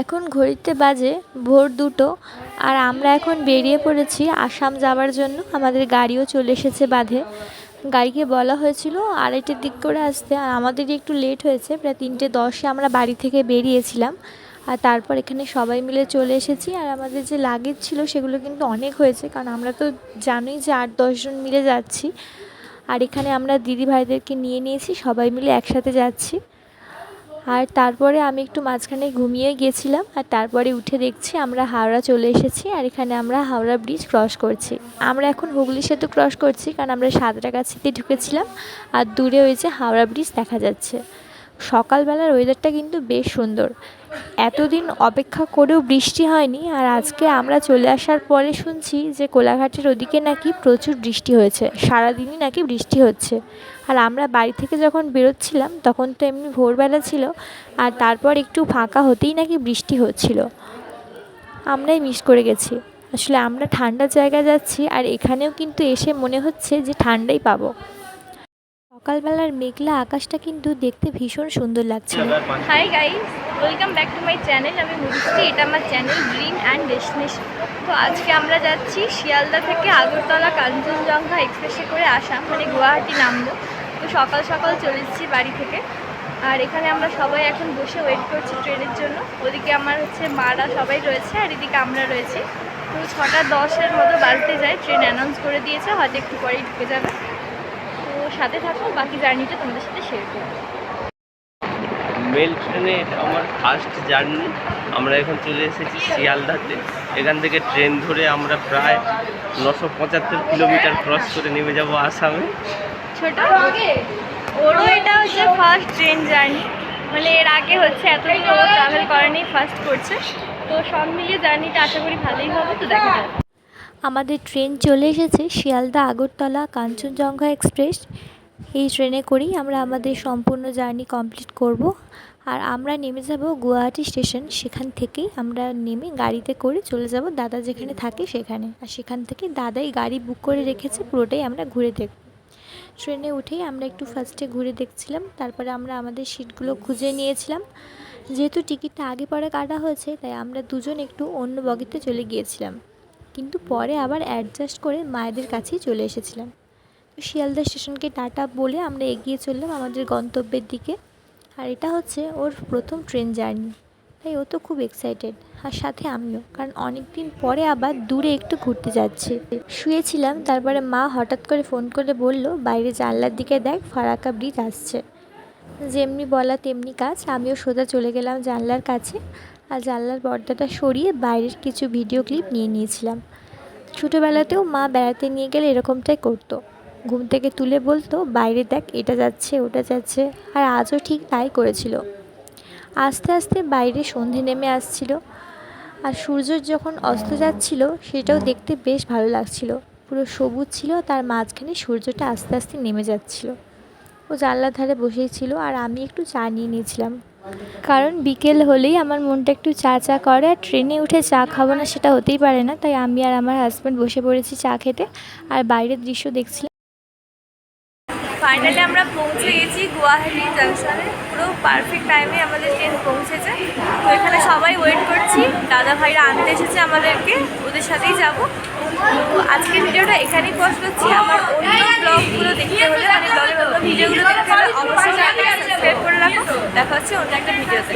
এখন ঘড়িতে বাজে ভোর দুটো আর আমরা এখন বেরিয়ে পড়েছি আসাম যাওয়ার জন্য। আমাদের গাড়িও চলে এসেছে বাঁধে। গাড়িকে বলা হয়েছিল আড়াইটের দিক করে আসতে। আর আমাদেরই একটু লেট হয়েছে, প্রায় তিনটে দশে আমরা বাড়ি থেকে বেরিয়েছিলাম। আর তারপর এখানে সবাই মিলে চলে এসেছি। আর আমাদের যে লাগেজ ছিল সেগুলো কিন্তু অনেক হয়েছে, কারণ আমরা তো জানোই যে আট দশজন মিলে যাচ্ছি। আর এখানে আমরা দিদি ভাইদেরকে নিয়ে নিয়েছি, সবাই মিলে একসাথে যাচ্ছি। আর তারপরে আমি একটু মাঝখানে ঘুমিয়ে গিয়েছিলাম আর তারপরে উঠে দেখছি আমরা হাওড়া চলে এসেছি আর এখানে আমরা হাওড়া ব্রিজ ক্রস করছি। আমরা এখন হুগলি সেতু ক্রস করছি কারণ আমরা সাঁতরাগাছিতে ঢুকেছিলাম আর দূরে ওই যে হাওড়া ব্রিজ দেখা যাচ্ছে। সকালবেলার ওয়েদারটা কিন্তু বেশ সুন্দর। এতদিন অপেক্ষা করেও বৃষ্টি হয়নি আর আজকে আমরা চলে আসার পরে শুনছি যে কোলাঘাটের ওদিকে নাকি প্রচুর বৃষ্টি হয়েছে, সারাদিনই নাকি বৃষ্টি হচ্ছে। আর আমরা বাড়ি থেকে যখন বেরোচ্ছিলাম তখন তো এমনি ভোরবেলা ছিল আর তারপর একটু ফাঁকা হতেই নাকি বৃষ্টি হচ্ছিল। আমরাই মিস করে গেছি। আসলে আমরা ঠান্ডা জায়গায় যাচ্ছি আর এখানেও কিন্তু এসে মনে হচ্ছে যে ঠান্ডাই পাবো। সকালবেলার মেঘলা আকাশটা কিন্তু দেখতে ভীষণ সুন্দর লাগছে hi guys welcome back to my channel আমি মুরিষ্টি এটা আমার চ্যানেল ড্রিম অ্যান্ড ডেস্টিনেশন তো আজকে আমরা যাচ্ছি শিয়ালদা থেকে আগরতলা কাঞ্চনজঙ্ঘা এক্সপ্রেসে করে আসাম মানে গুয়াহাটি নামবো। তো সকাল সকাল চলে এসেছি বাড়ি থেকে। আর এখানে আমরা সবাই এখন বসে ওয়েট করছি ট্রেনের জন্য। ওদিকে আমার হচ্ছে মারা সবাই রয়েছে, আর এদিকে আমরা রয়েছি। তো ছটা দশের মতো বাজতে যায়, ট্রেন অ্যানাউন্স করে দিয়েছে, হয়তো একটু পরেই ঢুকে যাবে। সাথে থাকো বাকি জার্নিটা তোমাদের সাথে শেয়ার করব। মেল ট্রেনে এটা আমার ফার্স্ট জার্নি আমরা এখন চলে এসেছি শিয়ালদাতে। এখান থেকে ট্রেন ধরে আমরা প্রায় নশো পঁচাত্তর কিলোমিটার ক্রস করে নেমে যাব আসামে। ছোট ওরও এটা হচ্ছে ফার্স্ট ট্রেন জার্নি মানে এর আগে হচ্ছে ও ট্রাভেল করেনি ফার্স্ট করছে। তো সব মিলিয়ে জার্নিটা আশা করি ভালোই হবে তো দেখা যাক। আমাদের ট্রেন চলে এসেছে শিয়ালদা আগরতলা কাঞ্চনজঙ্ঘা এক্সপ্রেস। এই ট্রেনে করেই আমরা আমাদের সম্পূর্ণ জার্নি কমপ্লিট করব। আর আমরা নেমে যাব গুয়াহাটি স্টেশন। সেখান থেকেই আমরা নেমে গাড়িতে করে চলে যাব দাদা যেখানে থাকে সেখানে। আর সেখান থেকে দাদাই গাড়ি বুক করে রেখেছে, পুরোটাই আমরা ঘুরে দেখব। ট্রেনে উঠেই আমরা একটু ফার্স্টে ঘুরে দেখছিলাম, তারপরে আমরা আমাদের সিটগুলো খুঁজে নিয়েছিলাম। যেহেতু টিকিটটা আগে পরে কাটা হয়েছে, তাই আমরা দুজন একটু অন্য বগিতে চলে গিয়েছিলাম। কিন্তু পরে আবার অ্যাডজাস্ট করে মায়েদের কাছেই চলে এসেছিলাম। শিয়ালদা স্টেশনকে টাটা বলে আমরা এগিয়ে চললাম আমাদের গন্তব্যের দিকে। আর এটা হচ্ছে ওর প্রথম ট্রেন জার্নি। তাই ও তো খুব এক্সাইটেড আর সাথে আমিও। কারণ অনেক দিন পরে আবার দূরে একটু ঘুরতে যাচ্ছি। শুয়েছিলাম, তারপরে মা হঠাৎ করে ফোন করে বলল, বাইরে জানলার দিকে দেখ ফারাকা ব্রিজ আসছে। যেমনি বলা তেমনি কাজ, আমিও সোজা চলে গেলাম জানলার কাছে। আর জানলার পর্দাটা সরিয়ে বাইরের কিছু ভিডিও ক্লিপ নিয়ে নিয়েছিলাম। ছোটোবেলাতেও মা বেড়াতে নিয়ে গেলে এরকমটাই করতো। ঘুম থেকে তুলে বলতো, বাইরে দেখ, এটা যাচ্ছে, ওটা যাচ্ছে। আর আজও ঠিক তাই করেছিল। আস্তে আস্তে বাইরে সন্ধে নেমে আসছিল। আর সূর্য যখন অস্ত যাচ্ছিল, সেটাও দেখতে বেশ ভালো লাগছিল। পুরো সবুজ ছিল, তার মাঝখানে সূর্যটা আস্তে আস্তে নেমে যাচ্ছিল। ও জানলার ধারে বসেই ছিল, আর আমি একটু চা নিয়ে নিয়েছিলাম। কারণ বিকেল হলেই আমার মনটা একটু চা চা করে, আর ট্রেনে উঠে চা খাব না সেটা হতেই পারে না। তাই আমি আর আমার হাজব্যান্ড বসে পড়েছি চা খেতে, আর বাইরের দৃশ্য দেখছিলাম। ফাইনালি আমরা পৌঁছে গেছি গুয়াহাটি জাংশনে পুরো পারফেক্ট টাইমে আমাদের ট্রেন পৌঁছেছে। তো এখানে সবাই ওয়েট করছি। দাদা ভাইরা আনতে এসেছে আমাদেরকে, ওদের সাথেই যাব। তো আজকের ভিডিওটা এখানেই পোস্ট করছি। আমার অন্য ব্লগগুলো দেখতে হলে মানে ভিডিওগুলো দেখতে হলে অবশ্যই দেখা হচ্ছে অন্য একটা ভিডিওতে